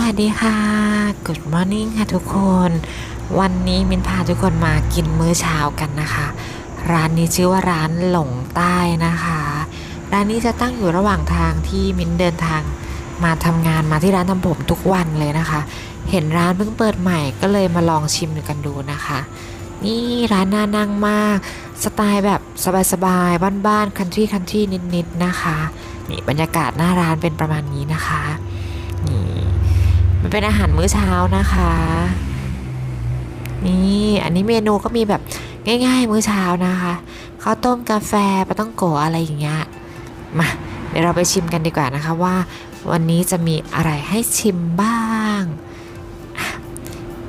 วัสดีค่ะ Good morning ค่ะทุกคน วันนี้มินพาทุกคนมากินมื้อเช้ากันนะคะ ร้านนี้ชื่อว่าร้านหลงใต้นะคะ ร้านนี้จะตั้งอยู่ระหว่างทางที่มินเดินทางมาทำงานมาที่ร้านทำผมทุกวันเลยนะคะ เห็นร้านเพิ่งเปิดใหม่ก็เลยมาลองชิมกันดูนะคะ นี่ร้านน่านั่งมาก สไตล์แบบสบายๆบ้านๆคันทรีคันทรีนิดๆนะคะนี่บรรยากาศหน้าร้านเป็นประมาณนี้นะคะ มันเป็นอาหารมื้อเช้านะคะ นี่อันนี้เมนูก็มีแบบง่าย ๆ มื้อเช้านะคะข้าวต้มกาแฟปลาต้องโกะอะไรอย่างเงี้ยมาเดี๋ยวเราไปชิมกันดีกว่านะคะว่า วันนี้จะมีอะไรให้ชิมบ้าง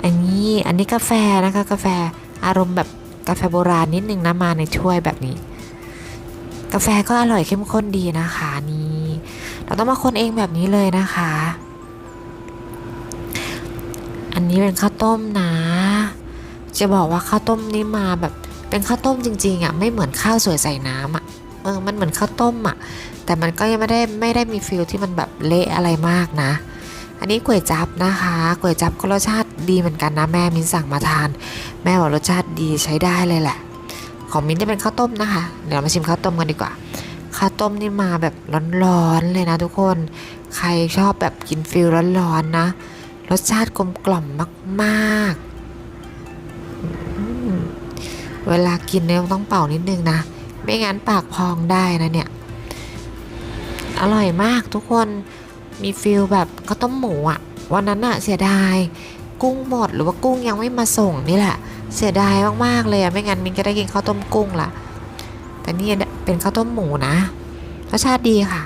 อันนี้อันนี้กาแฟนะคะกาแฟอารมณ์แบบกาแฟโบราณนิดนึงนะมาในถ้วยแบบนี้ กาแฟก็อร่อยเข้มข้นดีนะคะนี่เราต้องมาคนเองแบบนี้เลยนะคะ นี้เป็นข้าวต้มนะ จะบอกว่าข้าวต้มนี่มาแบบเป็นข้าวต้มจริงๆอะไม่เหมือนข้าวสวยใส่น้ำอะเออมันเหมือนข้าวต้มอะแต่มันก็ยังไม่ได้ไม่ได้มีฟิลที่มันแบบเละอะไรมากนะ อันนี้ก๋วยจับนะคะก๋วยจับก็รสชาติดีเหมือนกันนะแม่มิ้นสั่งมาทาน แม่บอกรสชาติดีใช้ได้เลยแหละ ของมิ้นจะเป็นข้าวต้มนะคะ เดี๋ยวมาชิมข้าวต้มกันดีกว่าข้าวต้มนี่มาแบบร้อนๆเลยนะทุกคน ใครชอบแบบกินฟิลร้อนๆนะ รสชาติกลมกล่อมมากๆ เวลากินเนี่ยต้องเป่านิดนึงนะ ไม่งั้นปากพองได้นะเนี่ย อร่อยมากทุกคนมีฟิลแบบข้าวต้มหมูอะวันนั้นอะเสียดาย กุ้งหมดหรือว่ากุ้งยังไม่มาส่งนี่แหละ เสียดายมากๆเลยอะไม่งั้นมินก็ได้กินข้าวต้มกุ้งละแต่นี่เป็นข้าวต้มหมูนะรสชาติดีค่ะ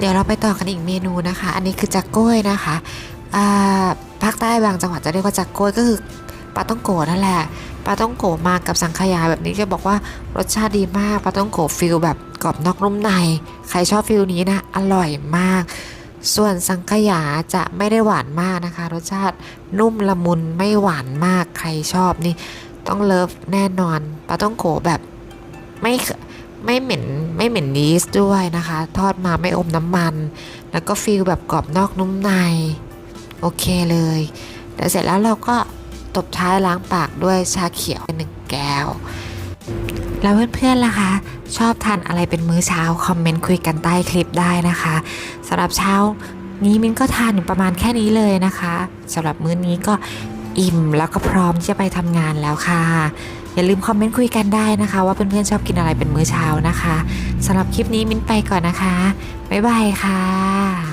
เดี๋ยวเราไปต่อกันอีกเมนูนะคะ อันนี้คือจักโก้ยนะคะอ่าภาคใต้บางจังหวัดจะเรียกว่าจักโก้ยก็คือปลาต้องโกนั่นแหละปลาต้องโกมากับสังขยาแบบนี้จะบอกว่ารสชาติดีมากปลาต้องโกฟิลแบบกรอบนอกนุ่มใน ใครชอบฟิลนี้นะ อร่อยมาก ส่วนสังขยาจะไม่ได้หวานมากนะคะ รสชาตินุ่มละมุนไม่หวานมากใครชอบนี่ ต้องเลิฟแน่นอนปลาต้องโกแบบไม่ ไม่เหม็นไม่เหม็นยีสต์ด้วยนะคะ ทอดมาไม่อมน้ำมัน แล้วก็ฟิลแบบกรอบนอกนุ่มใน โอเคเลยเดี๋ยวเสร็จแล้วเราก็ตบท้ายล้างปากด้วยชาเขียวหนึ่งแก้ว แล้วเพื่อนๆล่ะคะ ชอบทานอะไรเป็นมื้อเช้า คอมเมนต์คุยกันใต้คลิปได้นะคะสำหรับเช้านี้มินก็ทานอยู่ประมาณแค่นี้เลยนะคะสำหรับมื้อนี้ก็อิ่มแล้วก็พร้อมที่จะไปทำงานแล้วค่ะ อย่าลืมคอมเมนต์คุยกันได้นะคะ ว่าเพื่อนๆชอบกินอะไรเป็นมื้อเช้านะคะสำหรับคลิปนี้มิ้นไปก่อนนะคะบ๊ายบายค่ะ